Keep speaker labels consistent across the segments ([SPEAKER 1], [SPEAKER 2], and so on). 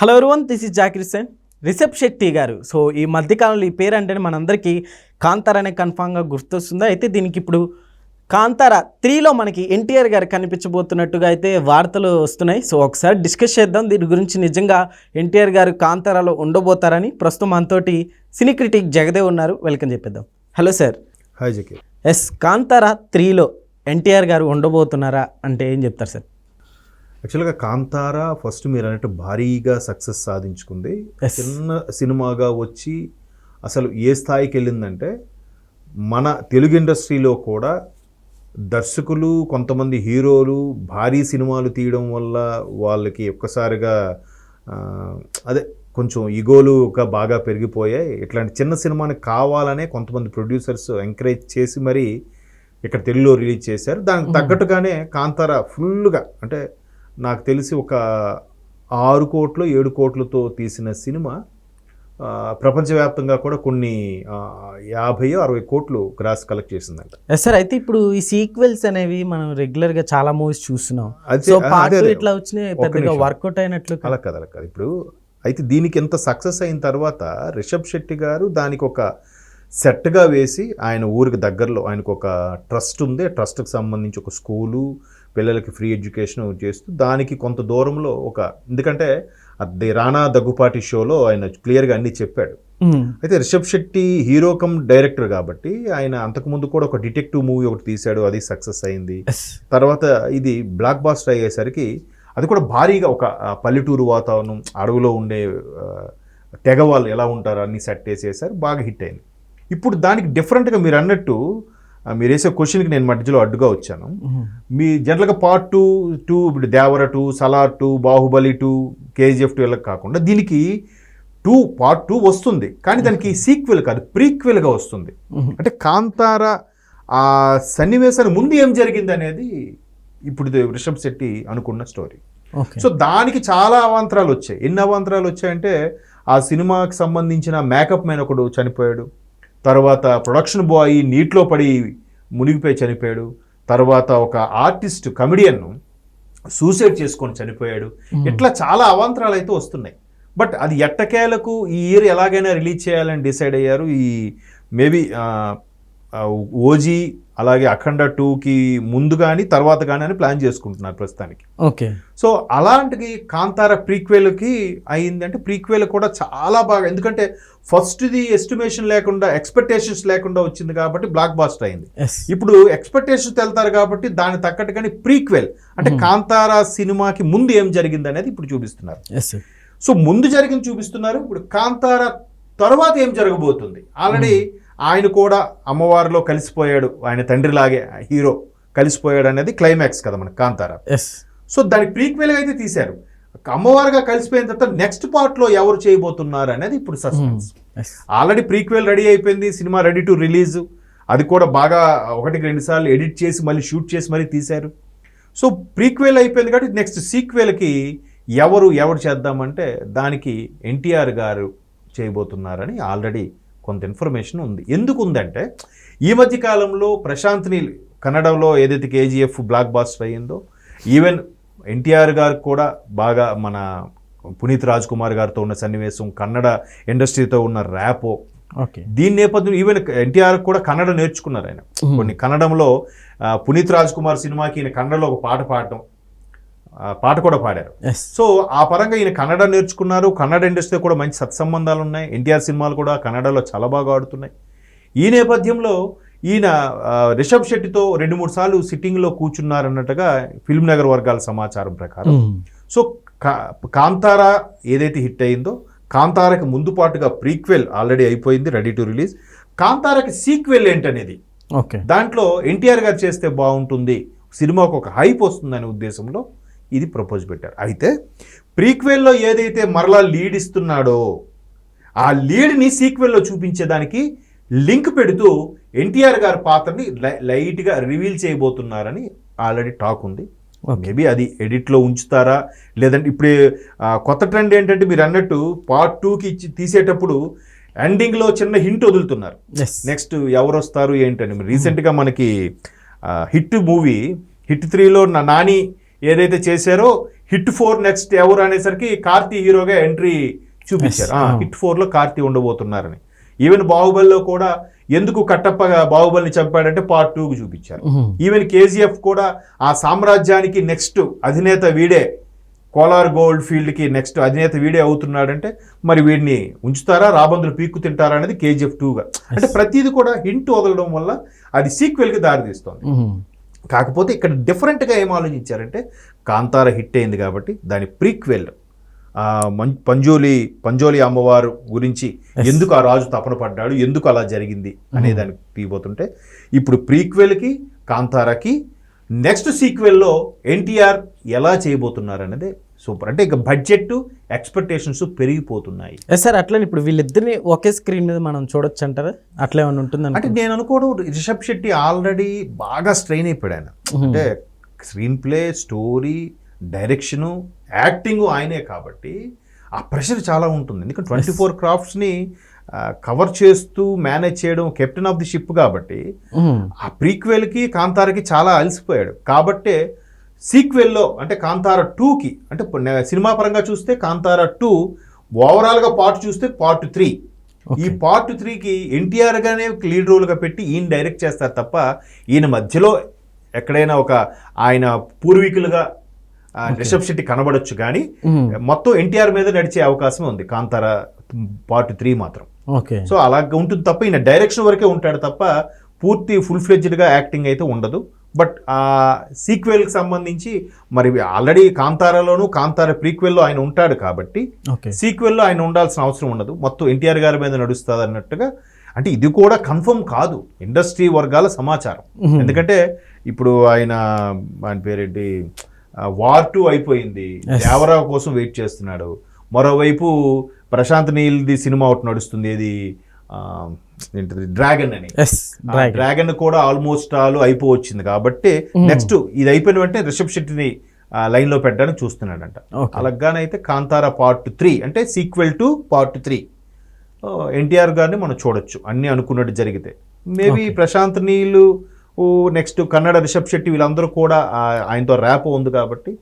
[SPEAKER 1] Hello everyone this is Zakir Hussain Rishab Shetty garu. So ఈ మధ్యకాలంలో ఈ పేరు అంటేనే మనందరికీ కాంతార అనే కన్ఫామ్గా గుర్తొస్తుంది. అయితే దీనికి ఇప్పుడు కాంతార త్రీలో మనకి ఎన్టీఆర్ గారు కనిపించబోతున్నట్టుగా అయితే వార్తలు వస్తున్నాయి. సో ఒకసారి డిస్కస్ చేద్దాం. దీని గురించి నిజంగా ఎన్టీఆర్ గారు కాంతారాలో ఉండబోతారని ప్రస్తుతం మనతోటి సినీ క్రిటిక్ జగదేవ్ ఉన్నారు. వెల్కమ్ చెప్పేద్దాం. Hello sir
[SPEAKER 2] hi Zaki
[SPEAKER 1] yes Kantara త్రీలో ఎన్టీఆర్ గారు ఉండబోతున్నారా అంటే ఏం చెప్తారు సార్
[SPEAKER 2] యాక్చువల్గా కాంతారా ఫస్ట్ మీరు అన్నట్టు భారీగా సక్సెస్ సాధించుకుంది. చిన్న సినిమాగా వచ్చి అసలు ఏ స్థాయికి వెళ్ళిందంటే మన తెలుగు ఇండస్ట్రీలో కూడా దర్శకులు కొంతమంది హీరోలు భారీ సినిమాలు తీయడం వల్ల వాళ్ళకి ఒక్కసారిగా అదే కొంచెం ఇగోలుగా బాగా పెరిగిపోయాయి. ఇట్లాంటి చిన్న సినిమాని కావాలనే కొంతమంది ప్రొడ్యూసర్స్ ఎంకరేజ్ చేసి మరీ ఇక్కడ తెలుగులో రిలీజ్ చేశారు. దానికి తగ్గట్టుగానే కాంతార ఫుల్గా అంటే నాకు తెలిసి ఒక ఆరు కోట్లు ఏడు కోట్లతో తీసిన సినిమా ప్రపంచవ్యాప్తంగా కూడా కొన్ని యాభై అరవై కోట్లు గ్రాస్ కలెక్ట్ చేసిందంట
[SPEAKER 1] సార్ అయితే ఇప్పుడు ఈ సీక్వెల్స్ అనేవి మనం రెగ్యులర్గా చాలా మూవీస్ చూస్తున్నాం. ఇట్లా వచ్చినాయి పెద్దగా. వర్కౌట్ అయినట్లు కాదు.
[SPEAKER 2] అలా కదా అలా కాదు ఇప్పుడు అయితే దీనికి ఎంత సక్సెస్ అయిన తర్వాత రిషబ్ శెట్టి గారు దానికి ఒక సెట్గా వేసి ఆయన ఊరికి దగ్గరలో ఆయనకు ఒక ట్రస్ట్ ఉంది ట్రస్ట్కి సంబంధించి ఒక స్కూలు పిల్లలకి ఫ్రీ ఎడ్యుకేషన్ చేస్తూ దానికి కొంత దూరంలో ఒక ఎందుకంటే అది రానా దగ్గుపాటి షోలో ఆయన క్లియర్గా అన్నీ చెప్పాడు. అయితే Rishab Shetty hero cum director కాబట్టి ఆయన అంతకుముందు కూడా ఒక డిటెక్టివ్ మూవీ ఒకటి తీశాడు అది సక్సెస్ అయింది. తర్వాత ఇది బ్లాక్ బాస్టర్ అయ్యేసరికి అది కూడా భారీగా ఒక పల్లెటూరు వాతావరణం అడవిలో ఉండే ఆ, తెగ వాళ్ళు ఎలా ఉంటారో అన్ని సెట్ చేసేసారు బాగా హిట్ అయింది. ఇప్పుడు దానికి డిఫరెంట్గా మీరు అన్నట్టు మీరు వేసే క్వశ్చన్కి నేను మధ్యలో అడ్డుగా వచ్చాను. మీ జనరల్గా పార్ట్ టూ టూ ఇప్పుడు Devara two Salaar two Baahubali two KGF two ఇలా కాకుండా దీనికి టూ పార్ట్ టూ వస్తుంది. కానీ దానికి సీక్వెల్ కాదు ప్రీక్వెల్గా వస్తుంది. అంటే కాంతార ఆ సన్నివేశానికి ముందు ఏం జరిగింది అనేది ఇప్పుడు రిషబ్ శెట్టి అనుకున్న స్టోరీ సో దానికి చాలా అవాంతరాలు వచ్చాయి. ఎన్ని అవాంతరాలు వచ్చాయంటే ఆ సినిమాకి సంబంధించిన మేకప్ మ్యాన్ ఒకడు చనిపోయాడు. తర్వాత ప్రొడక్షన్ బాయ్ నీటిలో పడి మునిగిపోయి చనిపోయాడు. తర్వాత ఒక ఆర్టిస్ట్ కమెడియన్ సూసైడ్ చేసుకొని చనిపోయాడు. ఇట్లా చాలా అవాంతరాలు అయితే వస్తున్నాయి. బట్ అది ఎట్టకేలకు ఈ ఇయర్ ఎలాగైనా రిలీజ్ చేయాలని డిసైడ్ అయ్యారు. ఈ మేబీ ఓజీ అలాగే అఖండ టూకి ముందు కానీ తర్వాత కానీ అని ప్లాన్ చేసుకుంటున్నారు ప్రస్తుతానికి.
[SPEAKER 1] ఓకే.
[SPEAKER 2] సో అలాంటిది కాంతార ప్రీక్వెల్కి అయింది అంటే ప్రీక్వెల్ కూడా చాలా బాగా ఎందుకంటే ఫస్ట్ది ఎస్టిమేషన్ లేకుండా ఎక్స్పెక్టేషన్స్ లేకుండా వచ్చింది కాబట్టి బ్లాక్ బాస్టర్ అయింది. ఇప్పుడు ఎక్స్పెక్టేషన్స్ వెళ్తారు కాబట్టి దాని తగ్గట్టుగానే ప్రీక్వెల్ అంటే కాంతార సినిమాకి ముందు ఏం జరిగింది అనేది ఇప్పుడు చూపిస్తున్నారు. సో ముందు జరిగింది చూపిస్తున్నారు ఇప్పుడు కాంతార తర్వాత ఏం జరగబోతుంది? ఆల్రెడీ ఆయన కూడా అమ్మవారిలో కలిసిపోయాడు. ఆయన తండ్రిలాగే హీరో కలిసిపోయాడు అనేది క్లైమాక్స్ కదా మన కాంతార.
[SPEAKER 1] ఎస్
[SPEAKER 2] సో దానికి ప్రీక్వెల్ అయితే తీశారు. అమ్మవారుగా కలిసిపోయిన తర్వాత నెక్స్ట్ పార్ట్లో ఎవరు చేయబోతున్నారు అనేది ఇప్పుడు సస్పెన్స్ ఆల్రెడీ ప్రీక్వెల్ రెడీ అయిపోయింది సినిమా రెడీ టు రిలీజ్ అది కూడా బాగా ఒకటికి రెండు సార్లు ఎడిట్ చేసి మళ్ళీ షూట్ చేసి మళ్ళీ తీశారు. సో ప్రీక్వెల్ అయిపోయింది కాబట్టి నెక్స్ట్ సీక్వెల్కి ఎవరు ఎవరు చేద్దామంటే దానికి ఎన్టీఆర్ గారు చేయబోతున్నారని ఆల్రెడీ కొంత ఇన్ఫర్మేషన్ ఉంది. ఎందుకు ఉందంటే ఈ మధ్య కాలంలో ప్రశాంత్ నీల్ కన్నడలో ఏదైతే కేజీఎఫ్ బ్లాక్ బాస్టర్ అయ్యిందో ఈవెన్ ఎన్టీఆర్ గారు కూడా బాగా మన పునీత్ రాజ్ కుమార్ గారితో ఉన్న సన్నివేశం కన్నడ ఇండస్ట్రీతో ఉన్న ర్యాపో
[SPEAKER 1] ఓకే.
[SPEAKER 2] దీని నేపథ్యంలో ఈవెన్ ఎన్టీఆర్ కూడా కన్నడ నేర్చుకున్నారు ఆయన. కొన్ని కన్నడంలో పునీత్ రాజ్ కుమార్ సినిమాకి ఈయన కన్నడలో ఒక పాట పాడటం పాట కూడా పాడారు. సో ఆ పరంగా ఈయన కన్నడ నేర్చుకున్నారు. కన్నడ ఇండస్ట్రీ కూడా మంచి సత్సంబంధాలు ఉన్నాయి. ఎన్టీఆర్ సినిమాలు కూడా కన్నడలో చాలా బాగా ఆడుతున్నాయి. ఈ నేపథ్యంలో ఈయన రిషబ్ శెట్టితో రెండు మూడు సార్లు సిట్టింగ్లో కూర్చున్నారన్నట్టుగా ఫిల్మ్ నగర్ వర్గాల సమాచారం ప్రకారం. సో కా- కాంతారా ఏదైతే హిట్ అయిందో కాంతారకి ముందు పాటుగా ప్రీక్వెల్ ఆల్రెడీ అయిపోయింది రెడీ టు రిలీజ్. కాంతారకి సీక్వెల్ ఏంటనేది?
[SPEAKER 1] ఓకే
[SPEAKER 2] దాంట్లో ఎన్టీఆర్ గారు చేస్తే బాగుంటుంది. సినిమాకు ఒక హైప్ వస్తుందనే ఉద్దేశంలో ఇది ప్రపోజ్ పెట్టారు. అయితే ప్రీక్వెల్లో ఏదైతే మరలా లీడ్ ఇస్తున్నాడో ఆ లీడ్ని సీక్వెల్లో చూపించేదానికి లింక్ పెడుతూ ఎన్టీఆర్ గారి పాత్రని లైట్గా రివీల్ చేయబోతున్నారని ఆల్రెడీ టాక్ ఉంది. మేబీ అది ఎడిట్లో ఉంచుతారా? లేదంటే ఇప్పుడు కొత్త ట్రెండ్ ఏంటంటే మీరు అన్నట్టు పార్ట్ టూకి ఇచ్చి తీసేటప్పుడు ఎండింగ్లో చిన్న హింట్ వదులుతున్నారు. నెక్స్ట్ ఎవరు వస్తారు ఏంటని. రీసెంట్గా మనకి హిట్ మూవీ హిట్ త్రీలో నాని ఏదైతే చేశారో హిట్ ఫోర్ నెక్స్ట్ ఎవరు అనేసరికి కార్తీ హీరోగా ఎంట్రీ చూపించారు. హిట్ ఫోర్లో కార్తీ ఉండబోతున్నారని. ఈవెన్ బాహుబలిలో కూడా ఎందుకు కట్టప్ప బాహుబలిని చంపాడంటే పార్ట్ టూకి చూపించారు. ఈవెన్ కేజీఎఫ్ కూడా ఆ సామ్రాజ్యానికి నెక్స్ట్ అధినేత వీడే కోలార్ గోల్డ్ ఫీల్డ్కి నెక్స్ట్ అధినేత వీడే అవుతున్నాడంటే మరి వీడిని ఉంచుతారా రాబందులు పీక్కు తింటారా అనేది కేజీఎఫ్ టూగా అంటే ప్రతిదీ కూడా హింట్ వదలడం వల్ల అది సీక్వెల్కి దారితీస్తుంది. కాకపోతే ఇక్కడ డిఫరెంట్గా ఏం ఆలోచించారంటే కాంతార హిట్ అయింది కాబట్టి దాని ప్రీక్వెల్ పంజోలి పంజోలి అమ్మవారు గురించి ఎందుకు ఆ రాజు తపన పడ్డాడు ఎందుకు అలా జరిగింది అనే దానికి తీయబోతుంటే ఇప్పుడు ప్రీక్వెల్కి కాంతారకి నెక్స్ట్ సీక్వెల్లో ఎన్టీఆర్ ఎలా చేయబోతున్నారు అనేది సూపర్. అంటే ఇక బడ్జెట్ ఎక్స్పెక్టేషన్స్ పెరిగిపోతున్నాయి.
[SPEAKER 1] సార్ అట్లనే ఇప్పుడు వీళ్ళిద్దరిని ఒకే స్క్రీన్ మీద మనం చూడొచ్చు అంటారా? అట్లా ఏమైనా ఉంటుంది
[SPEAKER 2] అంటే నేను అనుకోవడం రిషబ్ శెట్టి ఆల్రెడీ బాగా స్ట్రెయిన్ అయిపోయాడు ఆయన. అంటే screenplay story direction acting ఆయనే కాబట్టి ఆ ప్రెషర్ చాలా ఉంటుంది. ఎందుకంటే ట్వంటీ ఫోర్ క్రాఫ్ట్స్ని కవర్ చేస్తూ మేనేజ్ చేయడం కెప్టెన్ ఆఫ్ ది షిప్ కాబట్టి ఆ ప్రీక్వెల్కి కాంతారకి చాలా అలసిపోయాడు. కాబట్టే సీక్వెల్లో అంటే కాంతార టూకి అంటే సినిమా పరంగా చూస్తే కాంతార టూ ఓవరాల్గా పార్ట్ చూస్తే పార్ట్ త్రీ. ఈ పార్ట్ త్రీకి ఎన్టీఆర్ గానే లీడ్ రోల్గా పెట్టి ఈయన డైరెక్ట్ చేస్తారు తప్ప ఈయన మధ్యలో ఎక్కడైనా ఒక ఆయన పూర్వీకులుగా రిషబ్ శెట్టి కనబడొచ్చు కానీ మొత్తం ఎన్టీఆర్ మీద నడిచే అవకాశం ఉంది కాంతార పార్ట్ త్రీ మాత్రం.
[SPEAKER 1] ఓకే.
[SPEAKER 2] సో అలా ఉంటుంది తప్ప ఈయన డైరెక్షన్ వరకే ఉంటాడు తప్ప పూర్తి ఫుల్ ఫ్లెడ్జ్డ్గా యాక్టింగ్ అయితే ఉండదు. బట్ ఆ సీక్వెల్కి సంబంధించి మరి ఆల్రెడీ కాంతారలోను కాంతార ప్రీక్వెల్లో ఆయన ఉంటాడు కాబట్టి
[SPEAKER 1] ఓకే.
[SPEAKER 2] సీక్వెల్లో ఆయన ఉండాల్సిన అవసరం ఉండదు. మొత్తం ఎన్టీఆర్ గారి మీద నడుస్తుంది అన్నట్టుగా. అంటే ఇది కూడా కన్ఫర్మ్ కాదు. ఇండస్ట్రీ వర్గాల సమాచారం. ఎందుకంటే ఇప్పుడు ఆయన ఆయన పేరేంటి? వార్ టూ అయిపోయింది. దేవరావు కోసం వెయిట్ చేస్తున్నాడు. మరోవైపు ప్రశాంత్ నీల్ది సినిమా ఒకటి నడుస్తుంది. ఇది ఆ, ఏంటిది? డ్రాగన్ అని.
[SPEAKER 1] డ్రాగన్
[SPEAKER 2] కూడా ఆల్మోస్ట్ ఆల్ అయిపోవచ్చింది కాబట్టి నెక్స్ట్ ఇది అయిపోయిన వెంటనే రిషబ్ శెట్టిని లైన్లో పెట్టడానికి చూస్తున్నాడంట. అలాగానైతే కాంతార పార్ట్ త్రీ అంటే sequel to part three NTR గారిని మనం చూడొచ్చు. అన్ని అనుకున్నట్టు జరిగితే. మేబీ. ప్రశాంత్ నీళ్ళు నెక్స్ట్ కన్నడ రిషబ్ శెట్టి వీళ్ళందరూ కూడా ఆయనతో ర్యాప్ ఉంది కాబట్టి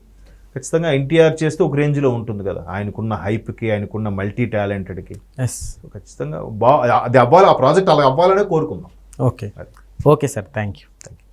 [SPEAKER 2] ఖచ్చితంగా ఎన్టీఆర్ చేస్తే ఒక రేంజ్లో ఉంటుంది కదా. ఆయనకున్న హైప్కి ఆయనకున్న మల్టీ టాలెంటెడ్కి.
[SPEAKER 1] ఎస్
[SPEAKER 2] ఖచ్చితంగా బా అది అవ్వాలి ఆ ప్రాజెక్ట్ అలా అవ్వాలనే కోరుకుందాం.
[SPEAKER 1] Okay. Okay sir. Thank you
[SPEAKER 2] thank you